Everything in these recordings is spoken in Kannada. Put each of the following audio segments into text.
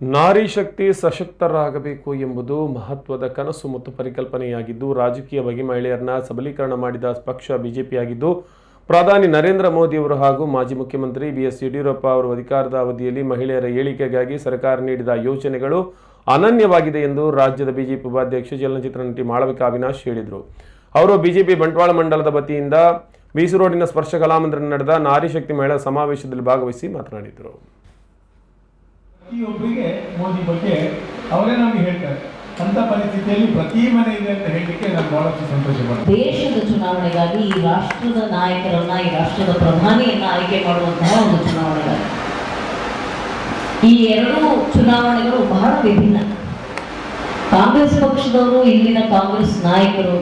ನಾರಿ ಶಕ್ತಿ ಸಶಕ್ತರಾಗಬೇಕು ಎಂಬುದು ಮಹತ್ವದ ಕನಸು ಮತ್ತು ಪರಿಕಲ್ಪನೆಯಾಗಿದ್ದು ರಾಜಕೀಯವಾಗಿ ಮಹಿಳೆಯರನ್ನ ಸಬಲೀಕರಣ ಮಾಡಿದ ಪಕ್ಷ ಬಿಜೆಪಿಯಾಗಿದ್ದು, ಪ್ರಧಾನಿ ನರೇಂದ್ರ ಮೋದಿಯವರು ಹಾಗೂ ಮಾಜಿ ಮುಖ್ಯಮಂತ್ರಿ ಬಿಎಸ್ ಯಡಿಯೂರಪ್ಪ ಅವರು ಅಧಿಕಾರದ ಅವಧಿಯಲ್ಲಿ ಮಹಿಳೆಯರ ಏಳಿಗೆಗಾಗಿ ಸರ್ಕಾರ ನೀಡಿದ ಯೋಜನೆಗಳು ಅನನ್ಯವಾಗಿದೆ ಎಂದು ರಾಜ್ಯದ ಬಿಜೆಪಿ ಉಪಾಧ್ಯಕ್ಷ ಚಲನಚಿತ್ರ ನಟಿ ಮಾಳವಿಕಾ ಅವಿನಾಶ್ ಹೇಳಿದರು. ಅವರು ಬಿಜೆಪಿ ಬಂಟ್ವಾಳ ಮಂಡಲದ ವತಿಯಿಂದ ಬೀಸು ರೋಡಿನ ಸ್ಪರ್ಶ ಕಲಾಮಂದಿರ ನಡೆದ ನಾರಿ ಶಕ್ತಿ ಮಹಿಳಾ ಸಮಾವೇಶದಲ್ಲಿ ಭಾಗವಹಿಸಿ ಮಾತನಾಡಿದರು. ಪ್ರತಿಯೊಬ್ಬರಿಗೆ ಮೋದಿ ಬಗ್ಗೆ ಅವರೇ ನಮಗೆ ಹೇಳ್ತಾರೆ. ಅಂತ ಪರಿಸ್ಥಿತಿಯಲ್ಲಿ ಪ್ರತಿ ಮನೆ ಇದೆ ಅಂತ ಹೇಳಲಿಕ್ಕೆ ನಾನು ಬಹಳಷ್ಟು ಸಂತೋಷ ದೇಶದ ಚುನಾವಣೆಗಾಗಿ ಈ ರಾಷ್ಟ್ರದ ನಾಯಕರನ್ನ, ಈ ರಾಷ್ಟ್ರದ ಪ್ರಧಾನಿಯನ್ನ ಆಯ್ಕೆ ಮಾಡುವಂತಹ ಒಂದು ಚುನಾವಣೆಗಾಗಿ ಈ ಎರಡು ಚುನಾವಣೆಗಳು ಬಹಳ ವಿಭಿನ್ನ. ಕಾಂಗ್ರೆಸ್ ಪಕ್ಷದವರು, ಇಲ್ಲಿನ ಕಾಂಗ್ರೆಸ್ ನಾಯಕರು,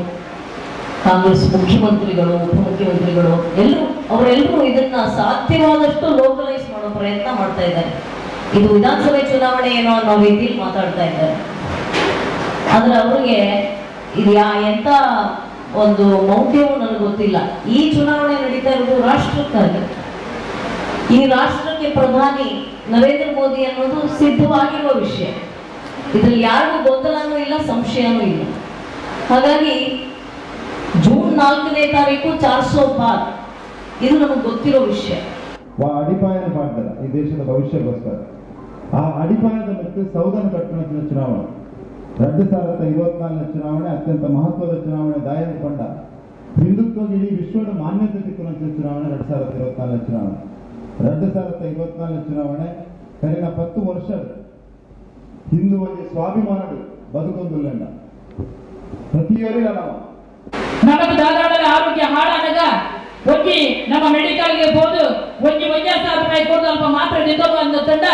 ಕಾಂಗ್ರೆಸ್ ಮುಖ್ಯಮಂತ್ರಿಗಳು, ಉಪಮುಖ್ಯಮಂತ್ರಿಗಳು, ಎಲ್ಲರೂ ಅವರೆಲ್ಲರೂ ಇದನ್ನ ಸಾಧ್ಯವಾದಷ್ಟು ಲೋಕಲೈಸ್ ಮಾಡೋ ಪ್ರಯತ್ನ ಮಾಡ್ತಾ ಇದ್ದಾರೆ. ಇದು ವಿಧಾನಸಭೆ ಚುನಾವಣೆ ಏನೋ ಅನ್ನೋ ರೀತಿಯಲ್ಲಿ ಮಾತಾಡ್ತಾ ಇದ್ದಾರೆ. ಆದ್ರೆ ಅವ್ರಿಗೆ ಇದು ಯಾ ಎಂತ ಒಂದು ಮೌಲ್ಯವು ನನಗೆ ಗೊತ್ತಿಲ್ಲ. ಈ ಚುನಾವಣೆ ನಡೀತಾ ಇರೋದು ರಾಷ್ಟ್ರಕ್ಕಾಗಿ. ಈ ರಾಷ್ಟ್ರಕ್ಕೆ ಪ್ರಧಾನಿ ನರೇಂದ್ರ ಮೋದಿ ಅನ್ನೋದು ಸಿದ್ಧವಾಗಿರುವ ವಿಷಯ. ಇದ್ರಲ್ಲಿ ಯಾರಿಗೂ ಗೊಂದಲನೂ ಇಲ್ಲ, ಸಂಶಯನೂ ಇಲ್ಲ. ಹಾಗಾಗಿ ಜೂನ್ ನಾಲ್ಕನೇ ತಾರೀಕು ಚಾರ್ಸೋ ಬಾರ್ ಇದು ನಮಗೆ ಗೊತ್ತಿರೋ ವಿಷಯ. ಅಡಿಪಾಯ ಮಾಡ್ತಾರೆ ಈ ದೇಶದ ಭವಿಷ್ಯಕ್ಕೋಸ್ಕರ ಆ ಅಡಿಪಾಯದ ಮತ್ತು ಸೌಧನ ಕಟ್ಟುವಂತಹ ಚುನಾವಣೆ. ಎರಡು ಸಾವಿರದ ಇವತ್ನಾಲ್ಕನ ಚುನಾವಣೆ ಅತ್ಯಂತ ಮಹತ್ವದ ಚುನಾವಣೆ ದಾಯಕೊಂಡ ಹಿಂದುತ್ವಕ್ಕೆ ಇಡೀ ವಿಶ್ವದ ಮಾನ್ಯತೆ ಸಿಕ್ಕುವಂತ ಚುನಾವಣೆ ಎರಡು ಸಾವಿರದ ಇಪ್ಪತ್ನಾಲ್ಕನೇ ಚುನಾವಣೆ. ಎರಡು ಸಾವಿರದ ಇವತ್ನಾಲ್ಕನ ಚುನಾವಣೆ ಕರಿನ ಹತ್ತು ವರ್ಷ ಹಿಂದೂ ಒಂದು ಸ್ವಾಭಿಮಾನ ಬದುಕೊಂದಿಲ್ಲ ಪ್ರತಿಯೊರಿಲ್ಲ ನಾವು. ನಮಗೆ ಧಾರವಾಡದ ಆರೋಗ್ಯ ಹಾಳಾದಾಗ ಒಂಜಿ ನಮ್ಮ ಮೆಡಿಕಲ್ಗೆ ಹೋದು ಒಂಜಿ ವೈದ್ಯ ರೂಪಾಯಿ ಕೊಟ್ಟು ಅಲ್ಪ ಮಾತ್ರ ನಿಂತು ತಂಡ.